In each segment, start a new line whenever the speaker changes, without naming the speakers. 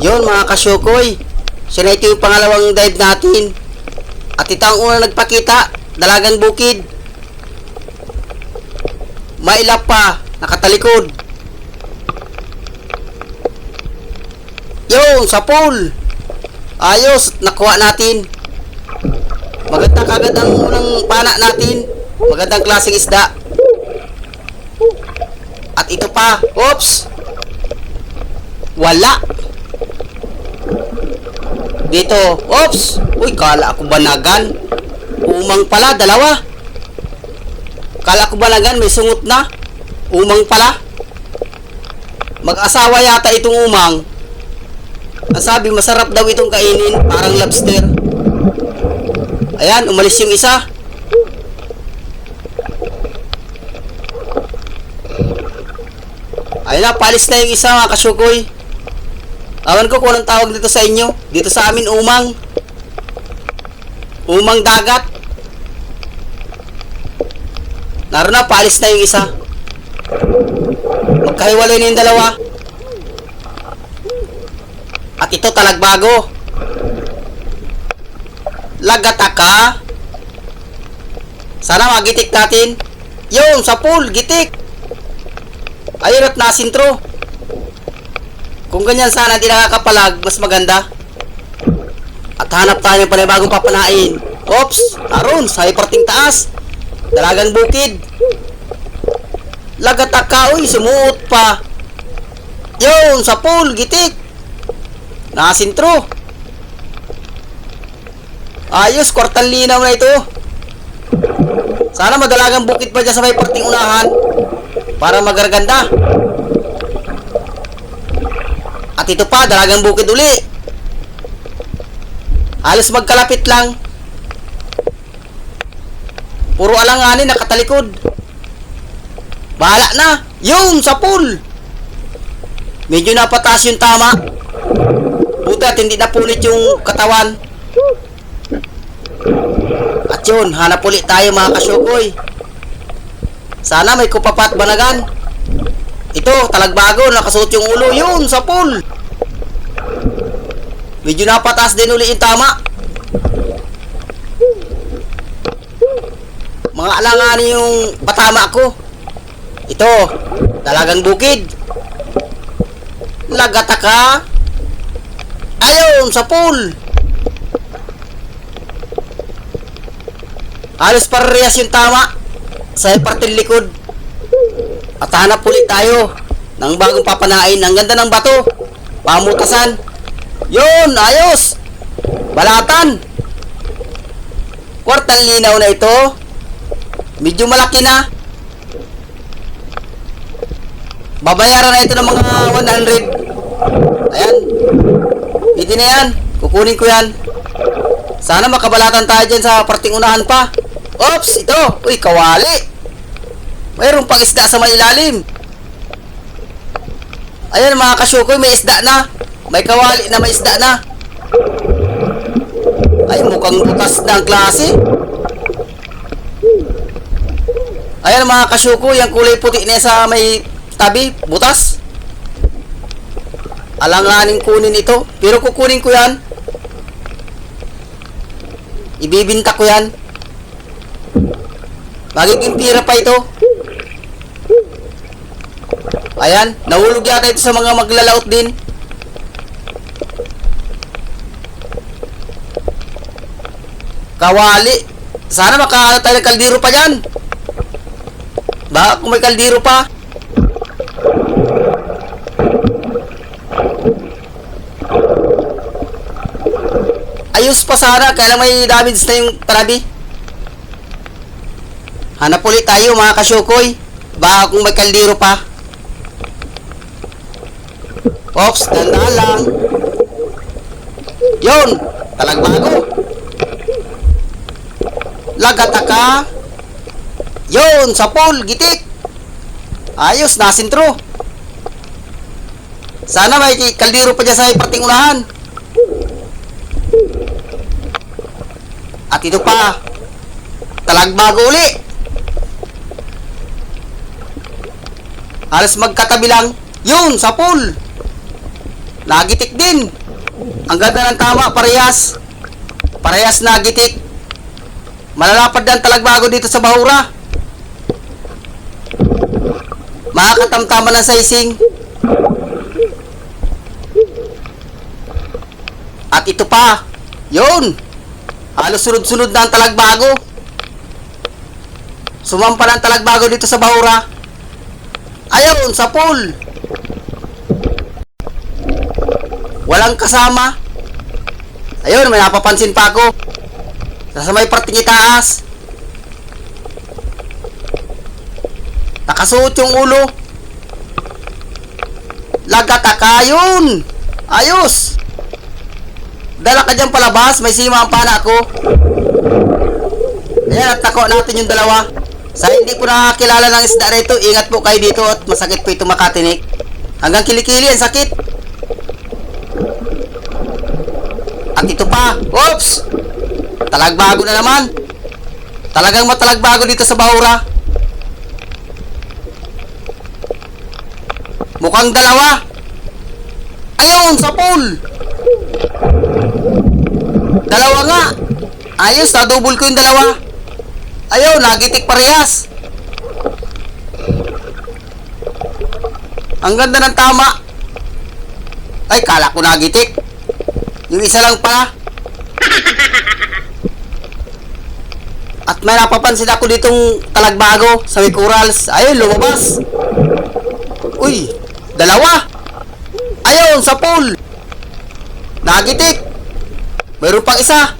Yun mga kasyukoy. Siya na ito yung pangalawang dive natin. At ito ang unang nagpakita. Dalagang bukid. Mailap pa. Nakatalikod. Yun, sa pool. Ayos, nakuha natin. Maganda kagad ang unang pana natin. Magandang klaseng isda. At ito pa. Oops. Wala. Dito. Oops. Uy, kala ako banagan. Umang pala, dalawa. Kala ko banagan, may sungot na. Umang pala. Mag-asawa yata itong umang. Ang sabi, masarap daw itong kainin. Parang lobster. Ayan, umalis yung isa. Ayun na, palis na yung isa mga kasyukoy. Awan ko kung anong tawag dito sa inyo. Dito sa amin, umang. Umang dagat. Naroon na, palis na yung isa. Magkahiwalay na yung dalawa. At ito talagbago. Lagataka. Sana magitik natin. Yung, sa pool, gitik. Ayun at nasintro. Kung ganyan sana di nakakapalag, mas maganda. At hanap tayo ng panibagong papanain. Oops! Aron, sa parting taas. Dalagang bukid. Lagataka, uy, sumuot pa. Yun, sa pool, gitik. Nasintro. Ayos, kwartang linaw na ito. Sana madalagang bukid pa dyan sa may parting unahan. Para magarganda. At ito pa, dalagang bukid uli. Halos magkalapit lang. Puro alanganin nakatalikod. Bahala na. Yung sa pool. Medyo napataas yung tama. Buti at hindi napunit yung katawan. At yun, hanap ulit tayo mga kasyukoy. Sana may kupapat banagan. Ito, talagbago, nakasuot yung ulo. Yun, sa pool. Medyo napataas din uli yung tama. Mga alanganin yung patama ko. Ito, talagang bukid. Lagataka. Ayun, sa pool. Halos parehas yung tama sa parting likod. At hanap ulit tayo ng bagong papanain. Ang ganda ng bato. Pamutasan. Yun, ayos. Balatan. Kwartang linaw na ito. Medyo malaki na. Babayaran na ito ng mga 100. Ayan. Pwede na yan. Kukunin ko yan. Sana makabalatan tayo dyan sa parting unahan pa. Oops, ito. Uy, kawali. Mayroong pang isda sa may ilalim. Ayan mga kasyukoy, may isda na. May kawali na may isda na. Ay, mukhang butas na ang klase. Ayan mga kasyukoy, yung kulay puti na sa may tabi, butas. Alanganin kunin ito. Pero kukunin ko yan. Ibibinta ko yan. Magiging pira pa ito. Ayan, nahulog yata ito sa mga maglalaot din. Kawali. Sana makaano tayo ng kaldero pa dyan. Baka kung may kaldero pa. Ayos pa sana, kaya lang may damage na yung tarabi. Hanap ulit tayo mga kasyukoy. Baka kung may kaldero pa. Ops, tandaan lang. Yun, talagbago. Lagataka. Yun, sa pool, gitik. Ayos, nasintro. Sana may kaldero pa dyan sa parting unahan. At ito pa, talagbago uli. Halos magkatabi lang. Yun, sa pool. Nagitik din. Ang ganda ng tama, parehas. Parehas nagitik. Malalapad ang talagbago dito sa Bahura. Makakatamtaman ng sizing. At ito pa. Yun. Halos sunod-sunod na ang talagbago. Sumampa na ang talagbago dito sa Bahura. Ayun, sa pool. Walang kasama. Ayun, may napapansin pa ako. Nasa may parting itaas. Nakasuot yung ulo. Lagataka yun. Ayos. Dala ka dyan palabas. May sima ang pana ko. Ayan, at nako natin yung dalawa. Sa hindi po nakakilala ng isda rito, ingat po kayo dito at masakit po ito makatinik. Hanggang kilikili, ang sakit. At ito pa. Oops! Talagbago na naman. Talagang matalagbago dito sa Bahura. Mukhang dalawa. Ayun, sa pool. Dalawa nga. Ayos, na-double ko yung dalawa. Ayun, nagitik parehas. Ang ganda ng tama. Ay, kala ko nagitik. Yung isa lang pala. At may napapansin ako ditong talagbago sa may corals. Ayun, lumabas. Uy, dalawa. Ayun, sa pool. Nagitik. Mayroon pang isa.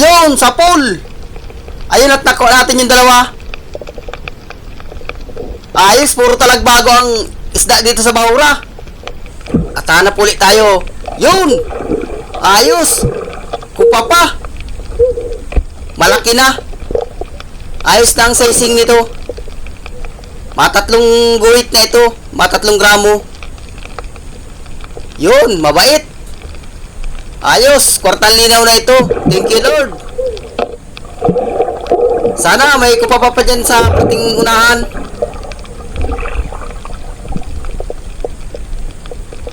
Yun, sa pool. Ayun, at nakuha natin yung dalawa. Ayos, puro talagbago ang isda dito sa Bahura. At hanap ulit tayo. Yun! Ayos! Kupa pa! Malaki na! Ayos na ang sizing nito. Matatlong guhit na ito. Matatlong gramo. Yun, mabait. Ayos, kwartang linaw na ito. Thank you Lord. Sana may kupa pa pa dyan sa pating unahan.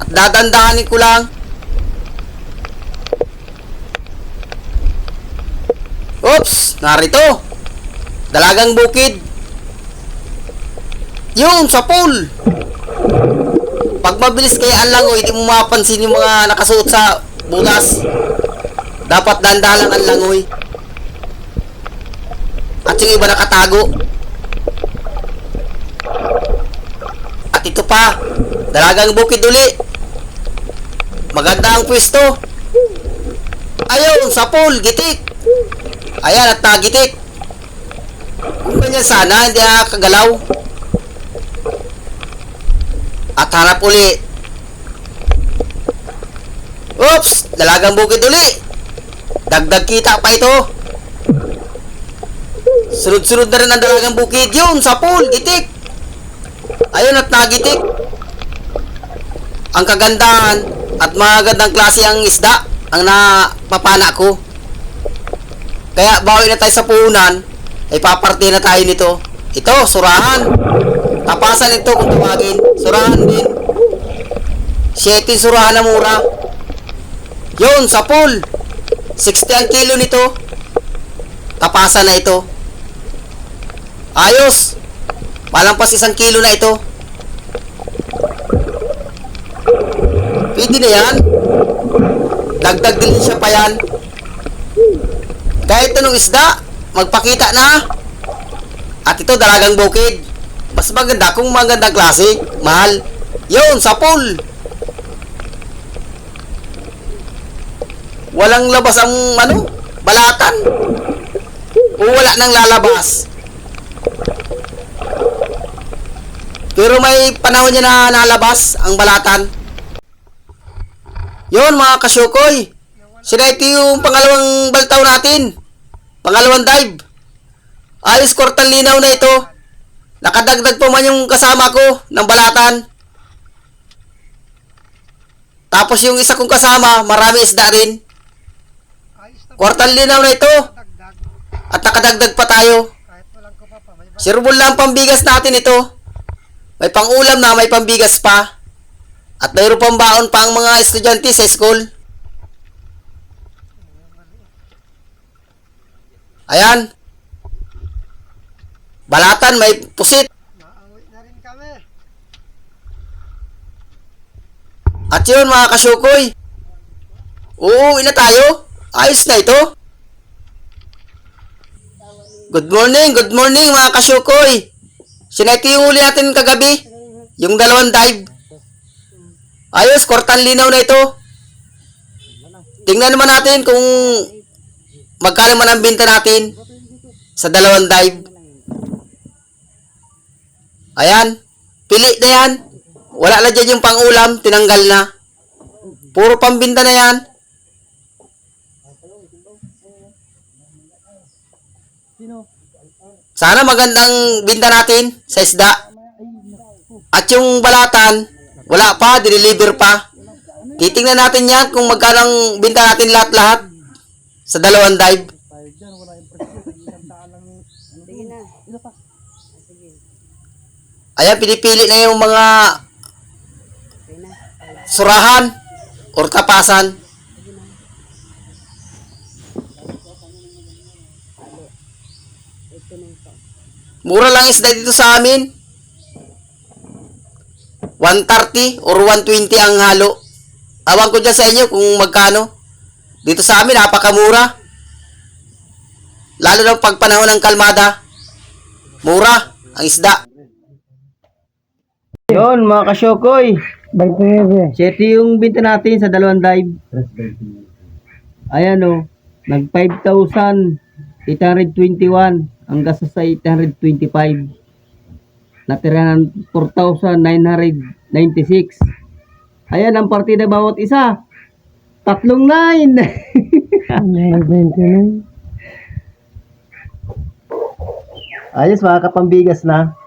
At dadandahanin ko lang. Oops! Narito! Dalagang bukid. Yun, sa pool! Pag mabilis kaya ang langoy, hindi mo mapansin yung mga nakasuot sa butas. Dapat dandahan lang ang langoy. At yung iba nakatago. At ito pa, dalagang bukid uli. Maganda ang pwesto. Ayun, sa pool, gitik. Ayan, at nagitik. Kung ganyan sana, hindi nakakagalaw. At harap uli. Oops! Dalagang bukid uli. Dagdag kita pa ito. Sunod-sunod na rin ang dalagang bukid. Yun, sa pool, gitik. Ayun at nagitik. Ang kagandahan at magandang klase ang isda ang napapana ko. Kaya bawi na tayo sa puhunan, ay na tayo nito. Ito, surahan. Tapasan ito kung tumagin. Surahan din. 7 surahan na mura. Yun, sa pool. 60 ang kilo nito. Tapasan na ito. Ayos. Malampas isang kilo na ito. Pwede na yan. Dagdag din siya pa yan. Kahit anong isda, magpakita na. At ito, dalagang bukid. Mas maganda kung magandang klase. Mahal. Yun, sa pool. Walang labas ang, ano, balatan. O wala nang lalabas. Pero may panahon niya na nalabas ang balatan. Yun mga kasyukoy. Sila ito yung pangalawang baltaw natin. Pangalawang dive. Ayos kwartang linaw na ito. Nakadagdag pa man yung kasama ko ng balatan. Tapos yung isa kong kasama, marami isda rin. Kwartang linaw na ito. At nakadagdag pa tayo. Sirbol lang pambigas natin ito. May pangulam na, may pambigas pa. At mayroon pang baon pa ang mga estudyante sa school. Ayan. Balatan, may pusit.
Maawi na rin kami.
At yun mga kasyukoy. Oo, ina tayo. Ayos na ito. Good morning, good morning mga kasyukoy. Sinayto yung uli natin kagabi. Yung dalawang dive. Ayos, kortan linaw na ito. Tingnan naman natin kung magkano man ang binta natin sa dalawang dive. Ayan, pili na yan. Wala na dyan yung pangulam, tinanggal na. Puro pambinta na yan. Sana magandang binta natin sa isda. At yung balatan, wala pa, deliver pa. Titingnan natin yan kung magkano binta natin lahat-lahat sa dalawang dive. Ayan, pinipili na yung mga surahan or tapasan. Mura lang isda dito sa amin. 130 or 120 ang halo. Awan ko dyan sa inyo kung magkano. Dito sa amin, napakamura. Lalo na pag panahon ng kalmada. Mura ang isda. Yun, mga kasyokoy.
29.
7 yung binta natin sa dalawang dive. Ayan o. Nag 5,821. Ang gastos sa 825. Natira ng 4,996. Ayan ang partida bawat isa. Tatlong nine.
29.
Ayos, mga kapambigas na.